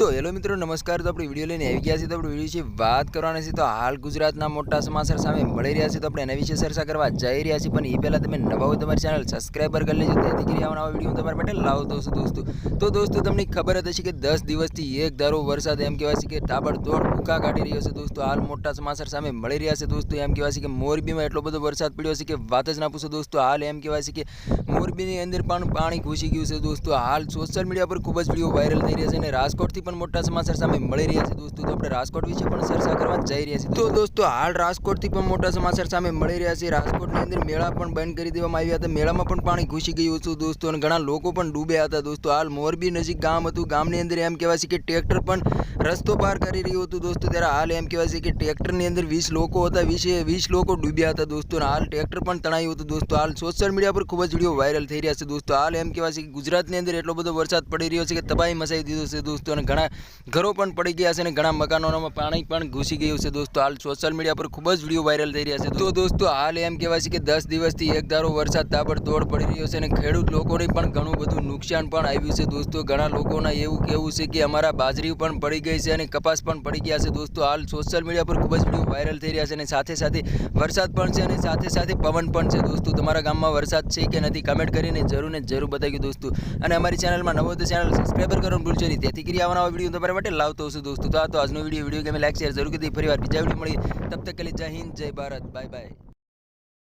तो हेलो मित्रों नमस्कार तो अपनी वीडियो लेने આવી ગયા છીએ તો આપણી વિડિયો છે વાત કરવાની છે તો હાલ ગુજરાતના મોટા સમાચાર સામે મળી રહ્યા છે તો આપણે એના વિશે ચર્ચા કરવા જઈ રહ્યા છીએ પણ ઈ પહેલા તમે નબાવ તમારા ચેનલ સબ્સ્ક્રાઇબર કરી લેજો જેથી ફરી આવનાવા વિડિયો તમારા માટે લાવતો જ છું દોસ્તો તો દોસ્તો તમને ખબર હશે કે 10 દિવસથી એક ધારો વરસાદ એમ કહેવા છે કે ઠાબડ દોડ ફૂકા ગાડી રહ્યો છે દોસ્તો હાલ મોટા સમાચાર સામે મળી રહ્યા છે દોસ્તો એમ કહેવા છે કે મોરબીમાં એટલો બધો વરસાદ પડ્યો છે કે વાત જ ના પૂછો દોસ્તો હાલ એમ કહેવા છે કે મોરબીની અંદર પણ પાણી ઘૂસી ગયું છે દોસ્તો હાલ સોશિયલ મીડિયા પર ખૂબ જ વિડિયો વાયરલ થઈ રહ્યા છે અને રાજકોટ પણ મોટા સમાચાર સામે મળી રહ્યા છે દોસ્તો જો આપણે રાજકોટ વિશે પણ ચર્ચા કરવા જઈ રહ્યા છીએ તો દોસ્તો હાલ રાજકોટ થી પણ મોટા સમાચાર સામે મળી રહ્યા છે રાજકોટ ની અંદર મેળા પણ બંધ કરી દેવામાં આવ્યા હતા મેળા માં પણ પાણી ઘૂસી ગયું હતું દોસ્તો અને ઘણા લોકો પણ ડૂબે હતા દોસ્તો હાલ મોરબી નજીક ગામ હતું ગામ ની અંદર એમ કહેવા છે કે ટ્રેક્ટર પણ રસ્તો પાર કરી રહ્યો હતું દોસ્તો ત્યારે હાલ એમ કહેવા છે કે ટ્રેક્ટર ની અંદર 20 લોકો હતા વિશે 20 લોકો ડૂબ્યા હતા દોસ્તો હાલ ટ્રેક્ટર પણ તણાયું હતું દોસ્તો હાલ સોશિયલ મીડિયા પર ખૂબ જ વિડિયો વાયરલ થઈ રહ્યા છે દોસ્તો હાલ એમ કહેવા છે કે ગુજરાત ની અંદર એટલો બધો વરસાદ પડી રહ્યો છે કે તબાહી મસાવી દીધો છે દોસ્તો અને ઘણા ઘરો પણ પડી ગયા છે અને ઘણા મકાનોમાં પાણી પણ ઘૂસી ગયું છે દોસ્તો હાલ સોશિયલ મીડિયા પર ખૂબ જ વિડીયો વાયરલ થઈ રહ્યા છે તો દોસ્તો હાલ એમ કહેવાય છે કે દસ દિવસથી એક ધારો વરસાદ તાબડતોડ પડી રહ્યો છે અને ખેડૂત લોકોને પણ ઘણું બધું નુકસાન પણ આવ્યું છે દોસ્તો ઘણા લોકોના એવું કહેવું છે કે અમારા બાજરી પણ પડી ગઈ છે અને કપાસ પણ પડી ગયા છે દોસ્તો હાલ સોશિયલ મીડિયા પર ખૂબ જ વિડીયો વાયરલ થઈ રહ્યા છે અને સાથે સાથે વરસાદ પણ છે અને સાથે સાથે પવન પણ છે દોસ્તો તમારા ગામમાં વરસાદ છે કે નથી કમેન્ટ કરીને જરૂર ને જરૂર બતાવ્યું દોસ્તો અને અમારી ચેનલમાં નવો તો ચેનલ સબસ્ક્રાઈબર કરવાનું ભૂલશો નહીં તેથી કરી નવા વિડીયો તમારા માટે લાવતો છું દોસ્તો તો આ તો આજનો વિડીયો વિડીયો ગમે લાઈક શેર જરૂર કરી ફરીવાર બીજા વિડીયો મળી તબ તક કે જય હિન્દ જય ભારત બાય બાય